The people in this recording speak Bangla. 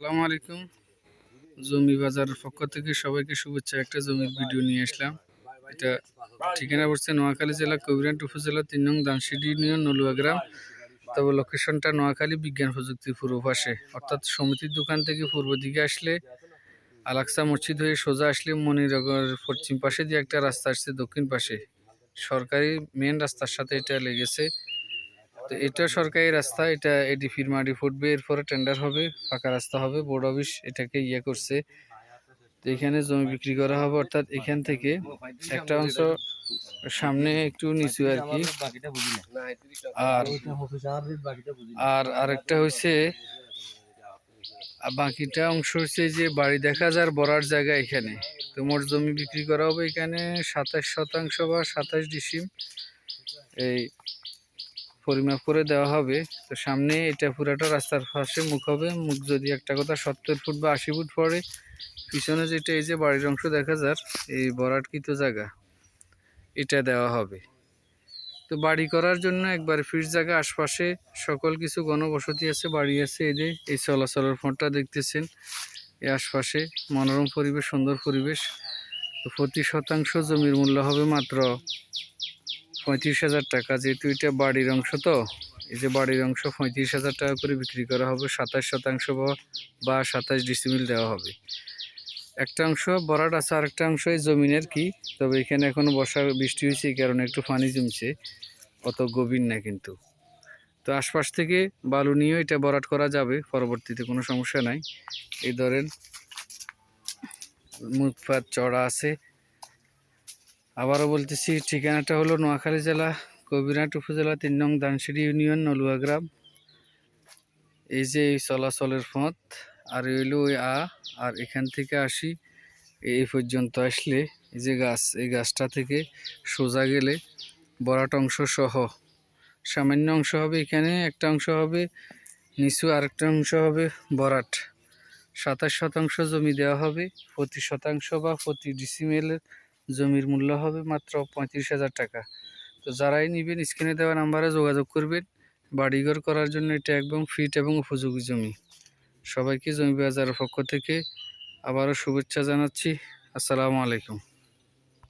আসসালামু আলাইকুম। জমি বাজারের পক্ষ থেকে সবাইকে শুভেচ্ছা। একটা জমির ভিডিও নিয়ে আসলাম। এটা ঠিকানা পড়ছে নোয়াখালী জেলা কবিরাট উপজেলা তিন নং দানসিডি ইউনিয়ন নলুয়া গ্রাম। তবে লোকেশনটা নোয়াখালী বিজ্ঞান প্রযুক্তি পূর্ব পাশে। অর্থাৎ সমিতির দোকান থেকে পূর্ব দিকে আসলে আলাক্সা মসজিদ হয়ে সোজা আসলে মনিরগর পশ্চিম পাশে দিয়ে একটা রাস্তা আসছে দক্ষিণ পাশে। সরকারি মেন রাস্তার সাথে এটা লেগেছে। তো এটা সরকারি রাস্তা, এটা এডিফির মাটি ফুটবে, এরপরে টেন্ডার হবে, ফাঁকা রাস্তা হবে বোর্ড অফিস এটাকে ইয়ে করছে। তো এখানে জমি বিক্রি করা হবে, অর্থাৎ এখান থেকে একটা অংশ সামনে একটু নিচু আর কি। আর আর আরেকটা আর বাকিটা অংশ হচ্ছে যে বাড়ি দেখা যার বড়ার জায়গা এখানে। তো মোট জমি বিক্রি করা হবে এখানে সাতাশ শতাংশ বা সাতাশ ডিসিম। এই পরিমাপ করে দেওয়া হবে। তো সামনে এটা পুরাটা রাস্তার পাশে মুখ হবে। মুখ যদি একটা কথা সত্তর ফুট বা আশি ফুট পরে পিছনে যেটা এই যে বাড়ির অংশ দেখা যার, এই বরাটকৃত জায়গা, এটা দেওয়া হবে। তো বাড়ি করার জন্য একবার ফিট জায়গা, আশপাশে সকল কিছু গণবসতি আছে, বাড়ি আছে, এই যে এই চলাচলের ফোনটা দেখতেছেন। এই আশপাশে মনোরম পরিবেশ, সুন্দর পরিবেশ। তো প্রতি শতাংশ জমির মূল্য হবে মাত্র পঁয়ত্রিশ হাজার টাকা। যেহেতু এটা বাড়ির অংশ তো, এই যে বাড়ির অংশ পঁয়ত্রিশ হাজার টাকা করে বিক্রি করা হবে, সাতাশ শতাংশ বা- সাতাশ ডিসিমিল দেওয়া হবে। একটা অংশ বরাট আছে, আরেকটা অংশ এই জমিনের কি, তবে এখানে এখনও বর্ষা, বৃষ্টি হয়েছে, এই কারণে একটু পানি জমছে, অত গভীর না কিন্তু। তো আশপাশ থেকে বালু নিয়েও এটা বরাট করা যাবে, পরবর্তীতে কোনো সমস্যা নাই। এই ধরেন মুখপাত চড়া আছে আবারও বলতেছি, ঠিকানাটা হলো নোয়াখালী জেলা কবিরাট উপজেলা তিন নং দানসিড়ি ইউনিয়ন নলুয়া গ্রাম এই যে এই চলাচলের পথ, আর হইল ওই আ, আর এখান থেকে আসি, এই পর্যন্ত আসলে এই যে গাছ, এই গাছটা থেকে সোজা গেলে বরাট অংশ সহ। সামান্য অংশ হবে এখানে, একটা অংশ হবে নিচু, আরেকটা অংশ হবে বরাট। সাতাশ শতাংশ জমি দেওয়া হবে প্রতি শতাংশ বা প্রতি ডিসিমেলের জমির মূল্য হবে মাত্র পঁয়ত্রিশ হাজার টাকা। তো যারাই নিবেন, স্ক্রিনে দেওয়া নাম্বারে যোগাযোগ করবেন। বাড়িঘর করার জন্য এটা একদম ফিট এবং উপযোগী জমি। সবাইকে জমি বাজারের পক্ষ থেকে আবারও শুভেচ্ছা জানাচ্ছি। আসসালামু আলাইকুম।